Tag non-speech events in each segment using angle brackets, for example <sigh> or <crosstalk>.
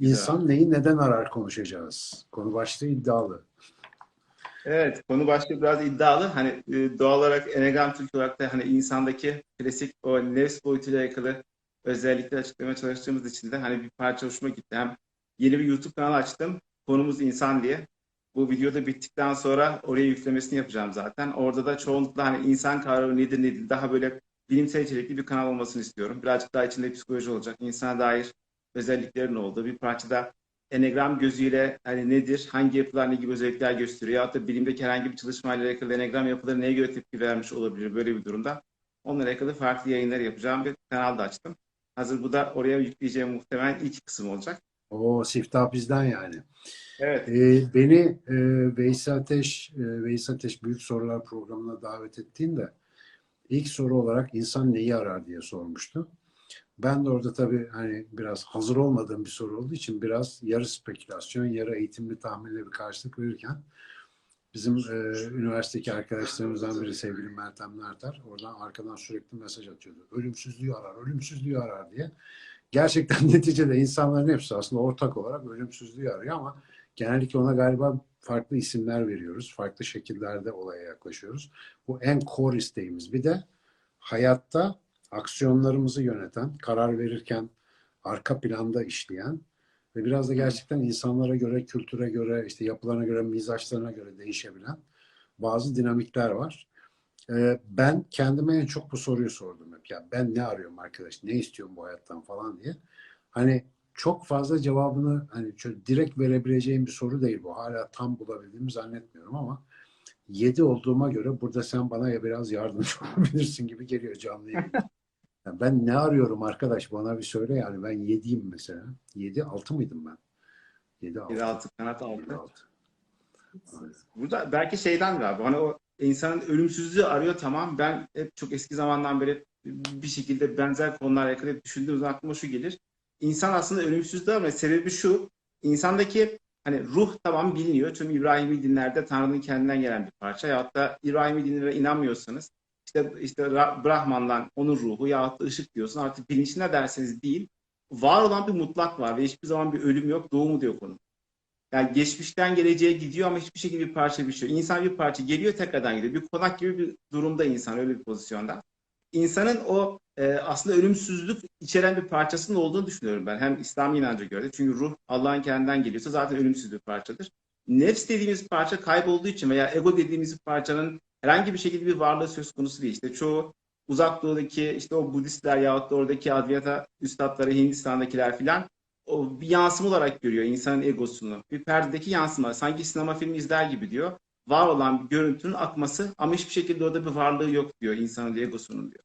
İnsan neyi neden arar konuşacağız. Konu başlığı iddialı. Evet, konu başlığı biraz iddialı. Hani e, doğal olarak Enneagram Türk olarak da hani insandaki klasik o nefs boyutuyla alakalı özellikleri açıklamaya çalıştığımız için de hani bir parça hoşuma gitti. Hem yeni bir YouTube kanalı açtım. Konumuz insan diye. Bu videoda bittikten sonra oraya yüklemesini yapacağım zaten. Orada da çoğunlukla hani insan kavramı nedir nedir daha böyle bilimsel içerikli bir kanal olmasını istiyorum. Birazcık daha içinde psikoloji olacak. İnsana dair özelliklerin olduğu bir parçada Enneagram gözüyle hani nedir, hangi yapılar ne gibi özellikler gösteriyor ya da bilimdeki herhangi bir çalışmayla alakalı Enneagram yapıları neye göre tepki vermiş olabilir böyle bir durumda. Onunla alakalı farklı yayınlar yapacağım bir kanal da açtım. Hazır bu da oraya yükleyeceğim muhtemelen ilk kısım olacak. O siftah bizden yani. Evet. Ee, beni e, Veysel Ateş, e, Veysel Ateş Büyük Sorular programına davet ettiğinde ilk soru olarak insan neyi arar diye sormuştu. Ben de orada tabii hani biraz hazır olmadığım bir soru olduğu için biraz yarı spekülasyon, yarı eğitimli tahminle bir karşılık verirken bizim e, üniversitedeki arkadaşlarımızdan biri sevgili Meltem Nerter oradan arkadan sürekli mesaj atıyordu. Ölümsüzlüğü arar, ölümsüzlüğü arar diye. Gerçekten <laughs> neticede insanların hepsi aslında ortak olarak ölümsüzlüğü arıyor ama genellikle ona galiba farklı isimler veriyoruz. Farklı şekillerde olaya yaklaşıyoruz. Bu en core isteğimiz. Bir de hayatta aksiyonlarımızı yöneten, karar verirken arka planda işleyen ve biraz da gerçekten insanlara göre, kültüre göre, işte yapılarına göre, mizaçlarına göre değişebilen bazı dinamikler var. Ee, ben kendime en çok bu soruyu sordum hep. Ya ben ne arıyorum arkadaş, ne istiyorum bu hayattan falan diye. Hani çok fazla cevabını hani şöyle direkt verebileceğim bir soru değil bu. Hala tam bulabildiğimi zannetmiyorum ama 7 olduğuma göre burada sen bana ya biraz yardımcı <laughs> olabilirsin gibi geliyor canlı yayın. <laughs> Ya ben ne arıyorum arkadaş bana bir söyle yani ben 7'yim mesela. 7 6 mıydım ben? 7 6. Bir altı kanat altı. 7 6. Burada belki şeyden galiba hani o insanın ölümsüzlüğü arıyor tamam. Ben hep çok eski zamandan beri bir şekilde benzer konularla alakalı hep düşündüğüm zaman aklıma şu gelir. İnsan aslında ölümsüzlüğü ama sebebi şu. insandaki hani ruh tamam biliniyor. Tüm İbrahimi dinlerde Tanrı'nın kendinden gelen bir parça. Ya da İbrahimi dinlere inanmıyorsanız işte işte Ra- Brahman'dan onun ruhu ya da ışık diyorsun. Artık bilinçli ne derseniz değil. Var olan bir mutlak var ve hiçbir zaman bir ölüm yok, doğumu da yok onun. Yani geçmişten geleceğe gidiyor ama hiçbir şekilde bir parça bir şey. İnsan bir parça geliyor tekrardan gidiyor. Bir konak gibi bir durumda insan öyle bir pozisyonda. İnsanın o e, aslında ölümsüzlük içeren bir parçasının olduğunu düşünüyorum ben. Hem İslami inanca göre. Çünkü ruh Allah'ın kendinden geliyorsa zaten ölümsüz bir parçadır. Nefs dediğimiz parça kaybolduğu için veya ego dediğimiz parçanın herhangi bir şekilde bir varlığı söz konusu değil. İşte çoğu uzak doğudaki işte o Budistler yahut da oradaki Advaita üstadları Hindistan'dakiler filan o bir yansıma olarak görüyor insanın egosunu. Bir perdedeki yansıma. Sanki sinema filmi izler gibi diyor. Var olan bir görüntünün akması ama hiçbir şekilde orada bir varlığı yok diyor insanın egosunun diyor.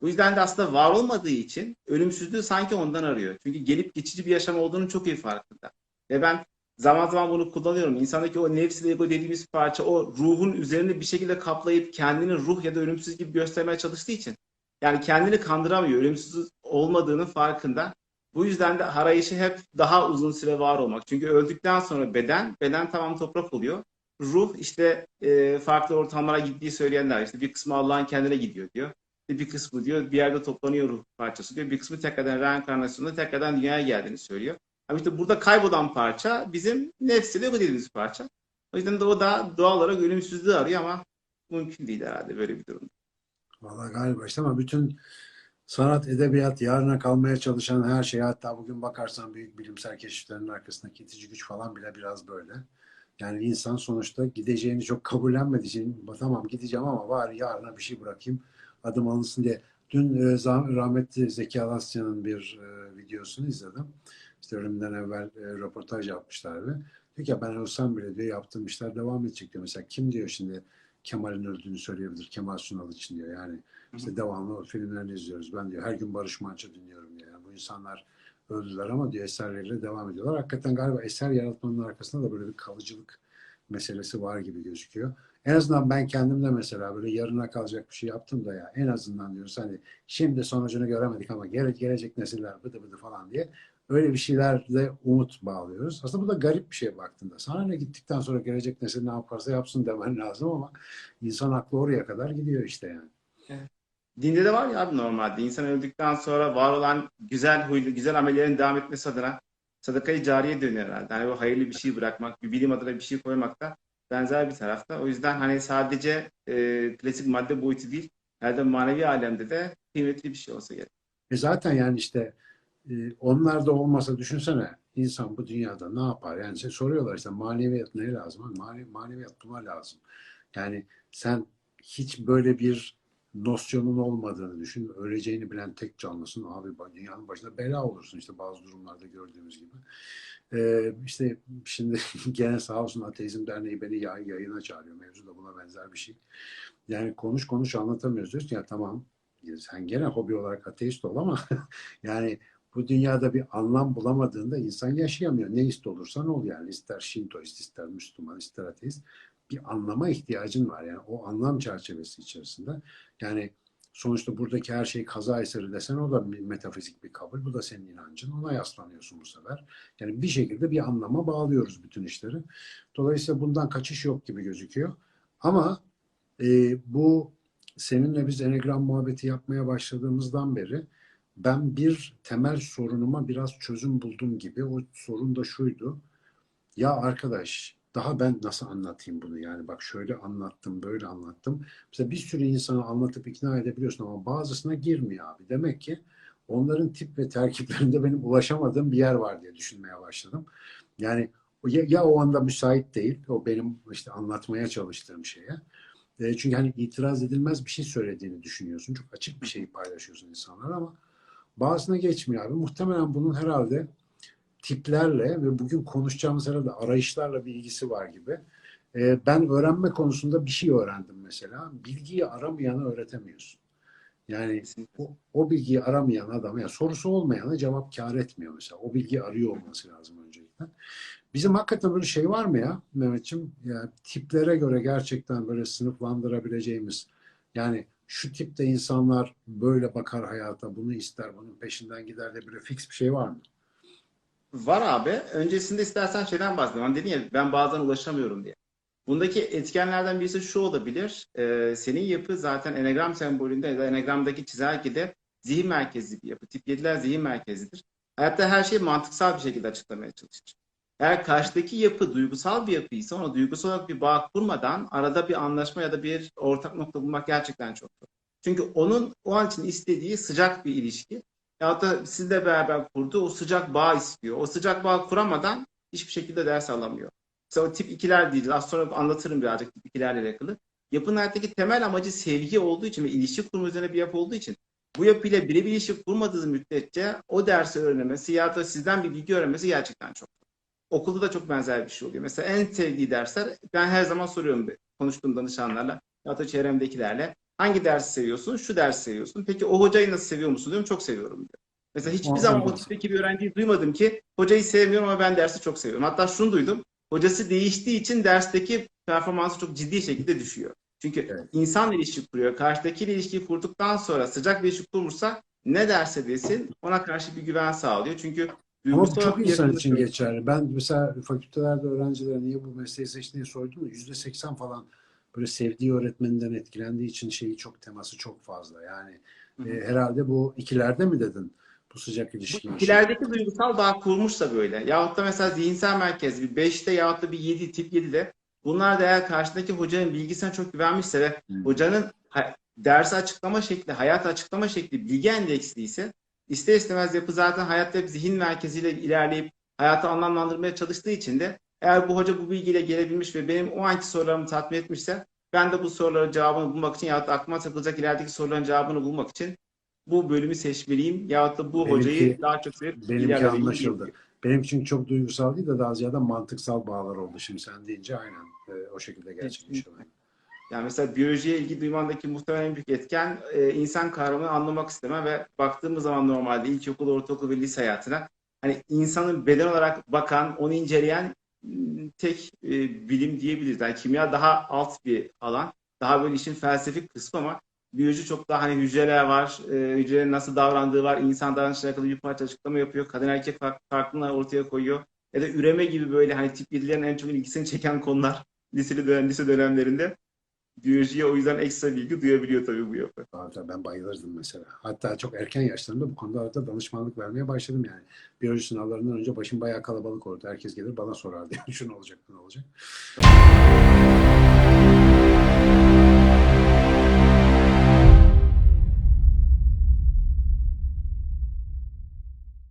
Bu yüzden de aslında var olmadığı için ölümsüzlüğü sanki ondan arıyor. Çünkü gelip geçici bir yaşam olduğunu çok iyi farkında. Ve ben zaman zaman bunu kullanıyorum. İnsandaki o nefsi ego dediğimiz parça o ruhun üzerine bir şekilde kaplayıp kendini ruh ya da ölümsüz gibi göstermeye çalıştığı için yani kendini kandıramıyor. Ölümsüz olmadığının farkında. Bu yüzden de arayışı hep daha uzun süre var olmak. Çünkü öldükten sonra beden, beden tamam toprak oluyor. Ruh işte e, farklı ortamlara gittiği söyleyenler işte bir kısmı Allah'ın kendine gidiyor diyor. Bir kısmı diyor bir yerde toplanıyor ruh parçası diyor. Bir kısmı tekrardan reenkarnasyonda tekrardan dünyaya geldiğini söylüyor. Ama işte burada kaybolan parça bizim nefsiyle bu dediğimiz parça. O yüzden de o da doğal olarak ölümsüzlüğü arıyor ama mümkün değil herhalde böyle bir durumda. Valla galiba işte ama bütün sanat, edebiyat, yarına kalmaya çalışan her şey hatta bugün bakarsan büyük bilimsel keşiflerin arkasındaki itici güç falan bile biraz böyle. Yani insan sonuçta gideceğini çok kabullenmediği için tamam gideceğim ama bari yarına bir şey bırakayım adım alınsın diye. Dün e, rahmetli Zeki Alasya'nın bir e, videosunu izledim. İşte ölümden evvel e, röportaj yapmışlardı. Diyor ki ben ölsem bile diyor yaptığım devam edecek diyor. Mesela kim diyor şimdi Kemal'in öldüğünü söyleyebilir Kemal Sunal için diyor. Yani işte devamlı filmlerini izliyoruz. Ben diyor her gün Barış Manço dinliyorum diyor. Yani bu insanlar öldüler ama diyor eserleriyle devam ediyorlar. Hakikaten galiba eser yaratmanın arkasında da böyle bir kalıcılık meselesi var gibi gözüküyor. En azından ben kendimde mesela böyle yarına kalacak bir şey yaptım da ya en azından diyoruz hani şimdi sonucunu göremedik ama gele, gelecek nesiller bıdı bıdı falan diye öyle bir şeylerle umut bağlıyoruz. Aslında bu da garip bir şey baktığında. Sana ne gittikten sonra gelecek nesil ne yaparsa yapsın demen lazım ama insan aklı oraya kadar gidiyor işte yani. Dinde de var ya abi normalde. İnsan öldükten sonra var olan güzel huylu, güzel amellerin devam etmesi adına sadakayı cariye dönüyor herhalde. Hani o hayırlı bir şey bırakmak, bir bilim adına bir şey koymak da benzer bir tarafta. O yüzden hani sadece e, klasik madde boyutu değil, herhalde manevi alemde de kıymetli bir şey olsa gerek. E zaten yani işte e, onlar da olmasa düşünsene insan bu dünyada ne yapar? Yani şey soruyorlar işte maneviyat ne lazım? Mane, maneviyat buna lazım. Yani sen hiç böyle bir nosyonun olmadığını düşün. Öleceğini bilen tek canlısın. Abi dünyanın başında bela olursun işte bazı durumlarda gördüğümüz gibi. Ee, işte şimdi <laughs> gene sağ olsun Ateizm Derneği beni yay, yayına çağırıyor. Mevzu da buna benzer bir şey. Yani konuş konuş anlatamıyoruz diyoruz. ki, Ya tamam sen gene hobi olarak ateist ol ama <laughs> yani bu dünyada bir anlam bulamadığında insan yaşayamıyor. Ne ist olursan ol yani. ister Şintoist, ister Müslüman, ister ateist. Bir anlama ihtiyacın var. Yani o anlam çerçevesi içerisinde. Yani sonuçta buradaki her şey kaza eseri desen o da bir metafizik bir kabul. Bu da senin inancın. Ona yaslanıyorsun bu sefer. Yani bir şekilde bir anlama bağlıyoruz bütün işleri. Dolayısıyla bundan kaçış yok gibi gözüküyor. Ama e, bu seninle biz enegram muhabbeti yapmaya başladığımızdan beri ben bir temel sorunuma biraz çözüm buldum gibi. O sorun da şuydu. Ya arkadaş daha ben nasıl anlatayım bunu yani bak şöyle anlattım böyle anlattım. Mesela bir sürü insanı anlatıp ikna edebiliyorsun ama bazısına girmiyor abi. Demek ki onların tip ve terkiplerinde benim ulaşamadığım bir yer var diye düşünmeye başladım. Yani ya, ya o anda müsait değil o benim işte anlatmaya çalıştığım şeye. E, çünkü hani itiraz edilmez bir şey söylediğini düşünüyorsun. Çok açık bir şeyi paylaşıyorsun insanlara ama bazısına geçmiyor abi. Muhtemelen bunun herhalde tiplerle ve bugün konuşacağımız herhalde arayışlarla bir ilgisi var gibi. Ee, ben öğrenme konusunda bir şey öğrendim mesela. Bilgiyi aramayanı öğretemiyorsun. Yani o, o bilgiyi aramayan adam, yani sorusu olmayana cevap kar etmiyor mesela. O bilgiyi arıyor olması lazım öncelikle. Bizim hakikaten böyle şey var mı ya Mehmetciğim? Yani tiplere göre gerçekten böyle sınıflandırabileceğimiz yani şu tipte insanlar böyle bakar hayata, bunu ister, bunun peşinden gider de böyle fix bir şey var mı? Var abi. Öncesinde istersen şeyden bahsedelim. Hani dedin ya ben bazen ulaşamıyorum diye. Bundaki etkenlerden birisi şu olabilir. Ee, senin yapı zaten enegram sembolünde ya da enegramdaki çizelgede zihin merkezli bir yapı. Tip 7'ler zihin merkezlidir. Hayatta her şeyi mantıksal bir şekilde açıklamaya çalışır. Eğer karşıdaki yapı duygusal bir yapıysa ona duygusal olarak bir bağ kurmadan arada bir anlaşma ya da bir ortak nokta bulmak gerçekten çok zor. Çünkü onun o an için istediği sıcak bir ilişki. Ya da sizle beraber kurduğu o sıcak bağ istiyor. O sıcak bağ kuramadan hiçbir şekilde ders alamıyor. Mesela o tip ikiler değil. Az sonra anlatırım birazcık tip ikilerle alakalı. Yapının hayattaki temel amacı sevgi olduğu için ve ilişki kurma üzerine bir yapı olduğu için bu yapıyla birebir ilişki kurmadığı müddetçe o dersi öğrenmesi ya da sizden bir bilgi öğrenmesi gerçekten çok. Okulda da çok benzer bir şey oluyor. Mesela en sevdiği dersler ben her zaman soruyorum konuştuğum danışanlarla ya da çevremdekilerle hangi dersi seviyorsun? Şu dersi seviyorsun. Peki o hocayı nasıl seviyor musun diyorum. Çok seviyorum diyor. Mesela hiçbir zaman tipteki bir öğrenciyi duymadım ki hocayı sevmiyorum ama ben dersi çok seviyorum. Hatta şunu duydum. Hocası değiştiği için dersteki performansı çok ciddi şekilde düşüyor. Çünkü Evet. insanla ilişki kuruyor. Karşıdakiyle ilişkiyi kurduktan sonra sıcak bir ilişki kurmuşsa ne derse desin ona karşı bir güven sağlıyor. Çünkü Ama bu çok insan için geçerli. Ben mesela fakültelerde öğrencilere niye bu mesleği seçtiğini sordum da yüzde seksen falan böyle sevdiği öğretmeninden etkilendiği için şeyi çok teması çok fazla. Yani e, herhalde bu ikilerde mi dedin? Bu sıcak ilişki. Bu ilerideki duygusal bağ kurmuşsa böyle. Yahut da mesela zihinsel merkez bir 5'te yahut da bir 7 tip 7'de bunlar da eğer karşıdaki hocanın bilgisine çok güvenmişse ve Hı. hocanın dersi açıklama şekli, hayat açıklama şekli bilgi endeksliyse ister istemez yapı zaten hayatta hep zihin merkeziyle ilerleyip hayatı anlamlandırmaya çalıştığı için de eğer bu hoca bu bilgiyle gelebilmiş ve benim o anki sorularımı tatmin etmişse ben de bu soruların cevabını bulmak için yahut da aklıma takılacak ilerideki soruların cevabını bulmak için bu bölümü seçmeliyim yahut da bu Benimki- hocayı daha çok sevip Benimki anlaşıldı. Benim için çok duygusal değil de daha ziyade mantıksal bağlar oldu. Şimdi sen deyince aynen e, o şekilde gerçekleşiyor. Yani mesela biyolojiye ilgi duymandaki muhtemelen en büyük etken e, insan kavramını anlamak isteme ve baktığımız zaman normalde ilkokul, ortaokul ve lise hayatına hani insanın beden olarak bakan, onu inceleyen tek e, bilim diyebiliriz. Yani kimya daha alt bir alan. Daha böyle işin felsefik kısmı ama biyoloji çok daha hani hücreler var, e, hücrelerin nasıl davrandığı var, insan davranışıyla alakalı bir parça açıklama yapıyor, kadın erkek fark, farklılığı ortaya koyuyor. Ya da üreme gibi böyle hani tip 7'lerin en çok ilgisini çeken konular <laughs> liseli dönem, lise dönemlerinde. Biyolojiye o yüzden ekstra bilgi duyabiliyor tabii bu yapı. Abi tabii ben bayılırdım mesela. Hatta çok erken yaşlarımda bu konuda konularda danışmanlık vermeye başladım yani. Biyoloji sınavlarından önce başım bayağı kalabalık oldu. Herkes gelir bana sorardı yani şu ne olacak, ne olacak.